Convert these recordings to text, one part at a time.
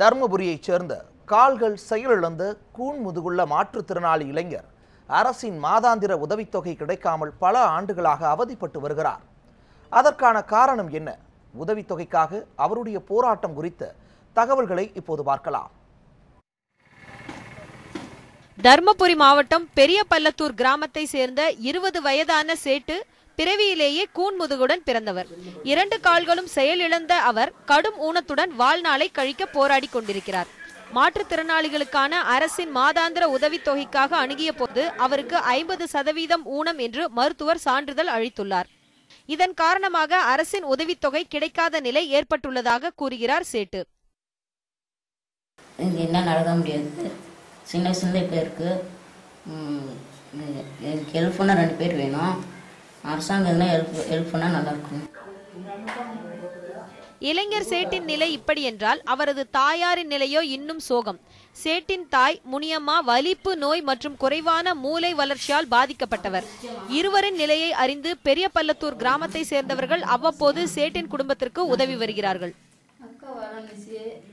தருமபுரியைச் சேர்ந்த கால்கள் செயலிழந்த கூன் முதுகுள்ள மாற்றுத்திறனாளி இளைஞர் அரசின் மாதாந்திர உதவித்தொகை கிடைக்காமல் பல ஆண்டுகளாக அவதிப்பட்டு வருகிறார். அதற்கான காரணம் என்ன? உதவித்தொகைக்காக அவருடைய போராட்டம் குறித்த தகவல்களை இப்போது பார்க்கலாம். தர்மபுரி மாவட்டம் பெரிய பள்ளத்தூர் கிராமத்தை சேர்ந்த இருபது வயதான சேட்டு பிறவியிலேயே கூன்முதுகுடன் பிறந்தவர் இரண்டு கால்களும் செயலிழந்த அவர் கடும் ஊனத்துடன் வாழ்நாளை கழிக்க போராடி கொண்டிருக்கிறார் மாற்றுத்திறனாளிகளுக்கான அரசின் மாதாந்திர உதவித்தொகைக்காக அணுகிய போது அவருக்கு ஐம்பது சதவீதம் ஊனம் என்று மருத்துவர் சான்றிதழ் அளித்துள்ளார் இதன் காரணமாக அரசின் உதவித்தொகை கிடைக்காத நிலை ஏற்பட்டுள்ளதாக கூறுகிறார் சேட்டு என்ன நடக்க முடியாது சின்ன சின்ன இப்போ இருக்குது எனக்கு ஹெல்ப் பண்ண ரெண்டு பேர் வேணும் அரசாங்கம் எதுனா ஹெல்ப் ஹெல்ப் பண்ணால் நல்லாயிருக்கும். இளைஞர் சேட்டின் நிலை இப்படி என்றால் அவரது தாயாரின் நிலையோ இன்னும் சோகம். சேட்டின் தாய் முனியம்மா வலிப்பு நோய் மற்றும் குறைவான மூளை வளர்ச்சியால் பாதிக்கப்பட்டவர். இருவரின் நிலையை அறிந்து பெரிய பள்ளத்தூர் கிராமத்தை சேர்ந்தவர்கள் அவ்வப்போது சேட்டின் குடும்பத்திற்கு உதவி வருகிறார்கள்.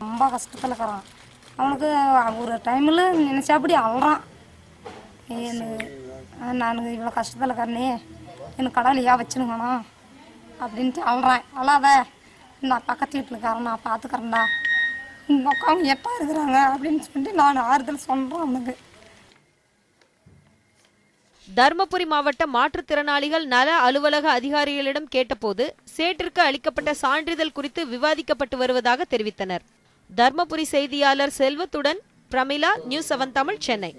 ரொம்ப கஷ்டத்தில் இருக்கிறான். அவனுக்கு ஒரு டைமில் நினச்சாப்படி அழுறான். எனக்கு நான் இவ்வளோ கஷ்டத்தில் இருக்கிறனே எனக்கு கடவுள் ஏன் அப்படின்ட்டு அழுறேன். அழாத. நான் பக்கத்து வீட்டில்க்காரன் நான் பார்த்துக்கறேன்டா இந்த உட்காந்து எப்பா இருக்கிறாங்க அப்படின்னு சொல்லிட்டு நான் ஆறுதல் சொல்கிறேன் அவனுக்கு. தருமபுரி மாவட்ட மாற்றுத்திறனாளிகள் நல அலுவலக அதிகாரிகளிடம் கேட்டபோது சேட்டிற்கு அளிக்கப்பட்ட சான்றிதழ் குறித்து விவாதிக்கப்பட்டு வருவதாக தெரிவித்தனர். தர்மபுரி செய்தியாளர் செல்வத்துடன் பிரமிளா நியூஸ் செவன் தமிழ் சென்னை.